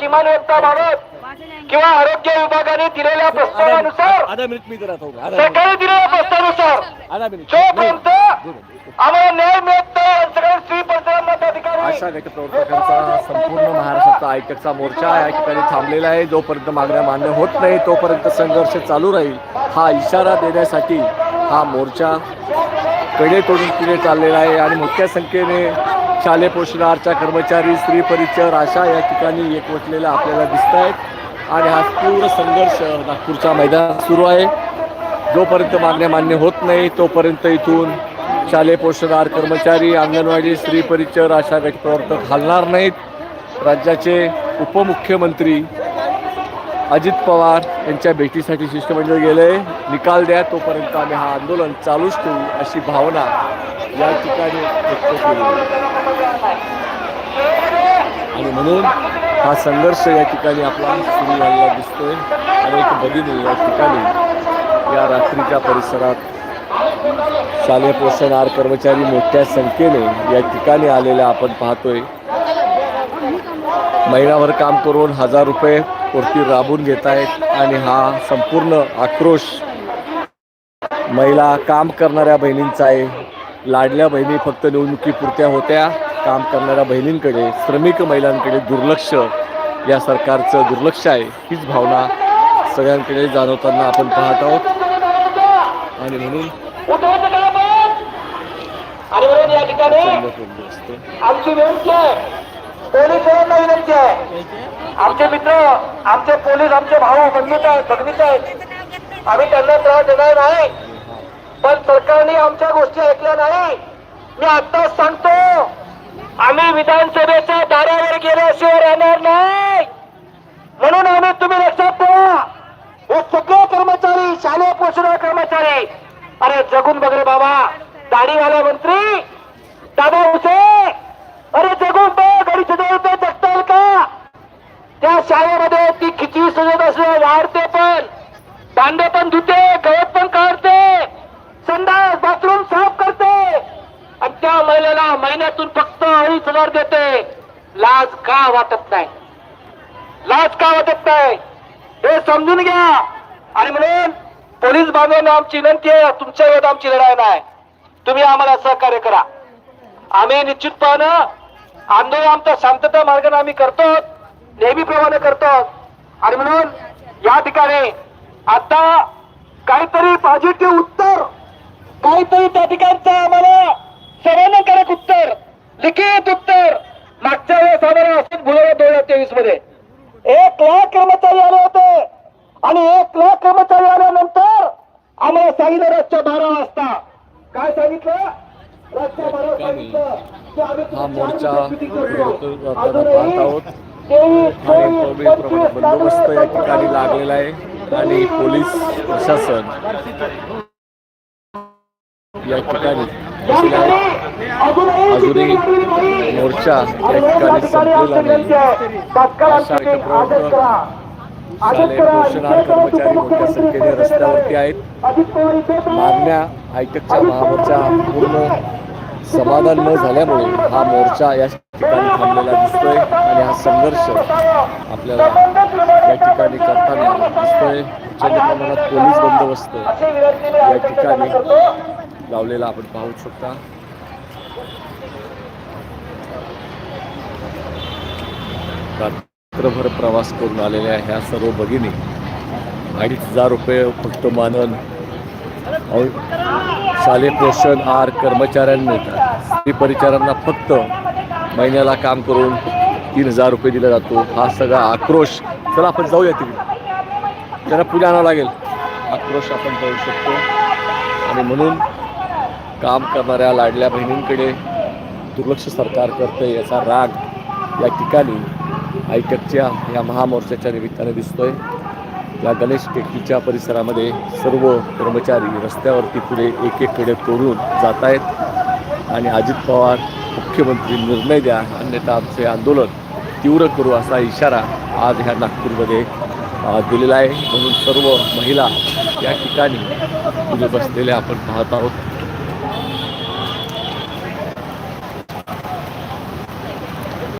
किमान योगदानाबाबत किंवा आरोग्य विभागाने दिलेल्या प्रस्तावानुसार आधा मिनिट मी जरा थांबू. आधा मिनिट. सरकारी दिलेल्या प्रस्तावानुसार जोपर्यंत. आम्हाला न्याय मिळत सगळ्या स्त्री आशा संपूर्ण महाराष्ट्राचा आयटकचा मोर्चा या ठिकाणी थांबलेला आहे जोपर्यंत मागण्या मान्य होत नाही तोपर्यंत संघर्ष चालू राहील हा इशारा देण्यासाठी हा मोर्चा कडे तोडून पुढे चाललेला आहे आणि मोठ्या संख्येने शालेय पोषणारच्या कर्मचारी स्त्री परिचर आशा या ठिकाणी एकवटलेल्या आपल्याला दिसत आहेत आणि हा पूर्ण संघर्ष नागपूरच्या मैदान सुरू आहे. जोपर्यंत मागण्या मान्य होत नाही तोपर्यंत इथून शालेय पोषणार कर्मचारी अंगणवाडी स्त्री परिचर अशा गटप्रवर्तक हलणार नाहीत. राज्याचे उपमुख्यमंत्री अजित पवार यांच्या भेटीसाठी शिष्टमंडळ गेले. निकाल द्या तोपर्यंत आम्ही हा आंदोलन चालूच ठेवू अशी भावना या ठिकाणी व्यक्त केली. आणि म्हणून हा संघर्ष या ठिकाणी आपला सुरू झालेला दिसतोय. अनेक भगिनी या ठिकाणी या रात्रीच्या परिसरात शालेय पोषण आहार कर्मचारी मोठ्या संख्येने या ठिकाणी आलेल्या आपण पाहतोय. महिनाभर काम करून हजार रुपये वरती राबून घेत आहेत आणि हा संपूर्ण आक्रोश महिला काम करणाऱ्या बहिणींचा आहे. लाडल्या बहिणी फक्त निवडणुकीपुरत्या होत्या. काम करणाऱ्या बहिणींकडे श्रमिक महिलांकडे दुर्लक्ष. या सरकारचं दुर्लक्ष आहे हीच भावना सगळ्यांकडे जाणवताना आपण पाहत आहोत. आणि म्हणून आमची विनंती आहे विनंती आहे? आमचे मित्र आमचे पोलीस आमचे भाऊ बंधूच आहेत भगिनीच आहेत. आम्ही त्यांना त्रास देणार नाही पण सरकारने आमच्या गोष्टी ऐकल्या नाही. मी आत्ताच सांगतो आम्ही विधानसभेच्या दारावर गेल्याशिवाय राहणार नाही. म्हणून आम्ही तुम्ही लक्षात ठेवा हे सगळे कर्मचारी शालेय पोषण कर्मचारी. अरे जगून बघ रे बाबा दाढीवाला मंत्री दादा उसे अरे जगून बघ घरी सुद्धा रुपये जगताल का? त्या शाळेमध्ये ती खिचडी सजत असले वाढते पण. दांडे पण धुते गवत पण काढते. संडास बाथरूम साफ करते. आणि त्या महिलेला महिन्यातून फक्त अडीच हजार देते. लाज का वाटत नाही? लाज का वाटत नाही? हे समजून घ्या. आणि म्हणून पोलीस बांधवांना आमची विनंती आहे तुमच्या विरोधात आमची लढाई नाही. तुम्ही आम्हाला सहकार्य करा. आम्ही निश्चितपणे आंदोलन आमचा शांतता मार्गाने आम्ही करतो नेहमीप्रमाणे करतो. आणि म्हणून या ठिकाणी आता काहीतरी पॉझिटिव्ह उत्तर. काहीतरी त्या ठिकाणचं आम्हाला समाधानकारक उत्तर. लिखित उत्तर. मागच्या वेळेस आम्हाला भुलवलं दोन हजार तेवीसमध्ये. एक लाख कर्मचारी आले होते. आणि एक लाख कर्मचारी आल्यानंतर आम्हाला सांगितलं रातच्या बारा वाजता. काय सांगितलं? रातच्या बारा सांगितलं. की आम्ही बंदोबस्त या ठिकाणी लागलेला आहे आणि पोलीस प्रशासन या ठिकाणी अजूनही मोर्चा या ठिकाणी संपलेला नाही शालेय कर्मचारी मोठ्या संख्येने रस्त्यावरती आहेत. मागण्या हायटेकच्या महामोर्चा पूर्ण समाधान न झाल्यामुळे हा मोर्चा या ठिकाणी थांबलेला दिसतोय आणि हा संघर्ष आपल्याला या ठिकाणी करताना दिसतोय. प्रचंड प्रमाणात पोलीस बंदोबस्त या ठिकाणी लावलेला आपण पाहू शकता. रात्रभर प्रवास करून आलेल्या ह्या सर्व भगिनी अडीच हजार रुपये फक्त मानन. शालेय पोषण आहार कर्मचाऱ्यांना मिळतात. स्त्री परिचारांना फक्त महिन्याला काम करून तीन हजार रुपये दिला जातो. हा सगळा आक्रोश. चला आपण जाऊया तिकडे. त्यांना पुढे आणावं लागेल. आक्रोश आपण जाऊ शकतो. आणि म्हणून काम करणाऱ्या लाडल्या बहिणींकडे दुर्लक्ष सरकार करतं याचा राग या ठिकाणी. आयटकच्या या महामोर्चाच्या निमित्ताने दिसतोय. या गणेश टेकडीच्या परिसरामध्ये सर्व कर्मचारी रस्त्यावरती पुढे एक एक कडे तोडून जात आहेत. आणि अजित पवार मुख्यमंत्री निर्णय द्या अन्यथा आमचे आंदोलन तीव्र करू असा इशारा आज ह्या नागपूरमध्ये दिलेला आहे. म्हणून सर्व महिला या ठिकाणी पुढे बसलेल्या आपण पाहत आहोत.